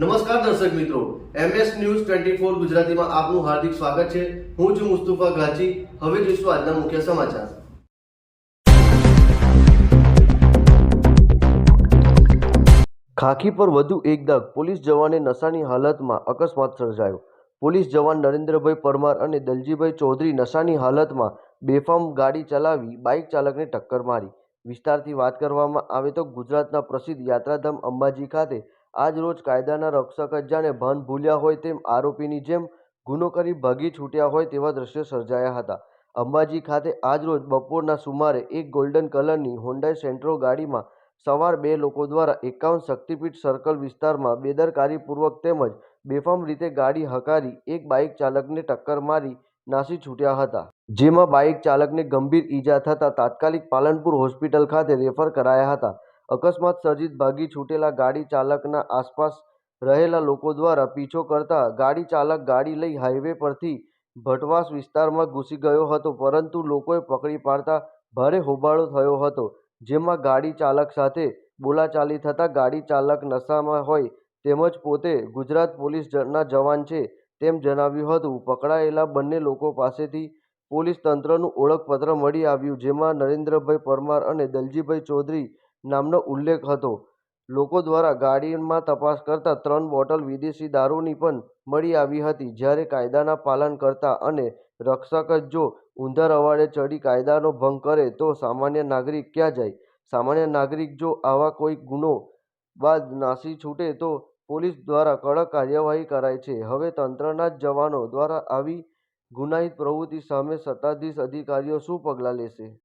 નમસ્કાર દર્શક મિત્રો એમએસ ન્યૂઝ ટ્વેન્ટી ફોર ગુજરાતીમાં આપનું હાર્દિક સ્વાગત છે. હું છું મુસ્તુફા ગાજી હવે જોઈશું આજના મુખ્ય સમાચાર. ખાખી પર વધુ એક દાગ. પોલીસ જવાને નશાની હાલતમાં અકસ્માત સર્જાયો. પોલીસ જવાન નરેન્દ્રભાઈ પરમાર અને દલજીભાઈ ચૌધરી નશાની હાલતમાં બેફામ ગાડી ચલાવી બાઇક ચાલકને ટક્કર મારી. વિસ્તારથી વાત કરવામાં આવે તો ગુજરાતના પ્રસિદ્ધ યાત્રાધામ અંબાજી ખાતે આજ રોજ કાયદાના રક્ષક જ જાણે ભાન ભૂલ્યા હોય તેમ આરોપીની જેમ ગુનો કરી ભાગી છૂટ્યા હોય તેવા દ્રશ્યો સર્જાયા હતા. અંબાજી ખાતે આજ રોજ બપોરના સુમારે એક ગોલ્ડન કલરની હોન્ડાઈ સેન્ટ્રો ગાડીમાં સવાર બે લોકો દ્વારા એકાવન શક્તિપીઠ સર્કલ વિસ્તારમાં બેદરકારીપૂર્વક તેમજ બેફામ રીતે ગાડી હકારી એક બાઇક ચાલકને ટક્કર મારી નાસી છૂટ્યા હતા. જેમાં બાઇક ચાલકને ગંભીર ઈજા થતાં તાત્કાલિક પાલનપુર હોસ્પિટલ ખાતે રેફર કરાયા હતા. અકસ્માત સર્જિત ભાગી છૂટેલા ગાડી ચાલકના આસપાસ રહેલા લોકો દ્વારા પીછો કરતા ગાડી ચાલક ગાડી લઈ હાઈવે પરથી ભટવાસ વિસ્તારમાં ઘૂસી ગયો હતો, પરંતુ લોકોએ પકડી પાડતા ભારે હોબાળો થયો હતો, જેમાં ગાડી ચાલક સાથે બોલાચાલી થતાં ગાડી ચાલક નશામાં હોય તેમજ પોતે ગુજરાત પોલીસના જવાન છે તેમ જણાવ્યું હતું. પકડાયેલા બંને લોકો પાસેથી પોલીસ તંત્રનું ઓળખપત્ર મળી આવ્યું, જેમાં નરેન્દ્રભાઈ પરમાર અને દલજીભાઈ ચૌધરી નામનો ઉલ્લેખ હતો. લોકો દ્વારા ગાડીમાં તપાસ કરતા ત્રણ બોટલ વિદેશી દારૂની પણ મળી આવી હતી. જ્યારે કાયદાના પાલન કરતા અને રક્ષક જ જો ઊંધા રવાડે ચડી કાયદાનો ભંગ કરે તો સામાન્ય નાગરિક ક્યાં જાય? સામાન્ય નાગરિક જો આવા કોઈ ગુનો બાદ નાસી છૂટે તો પોલીસ દ્વારા કડક કાર્યવાહી કરાય છે. હવે તંત્રના જ જવાનો દ્વારા આવી ગુનાહિત પ્રવૃત્તિ સામે સત્તાધીશ અધિકારીઓ શું પગલાં લેશે?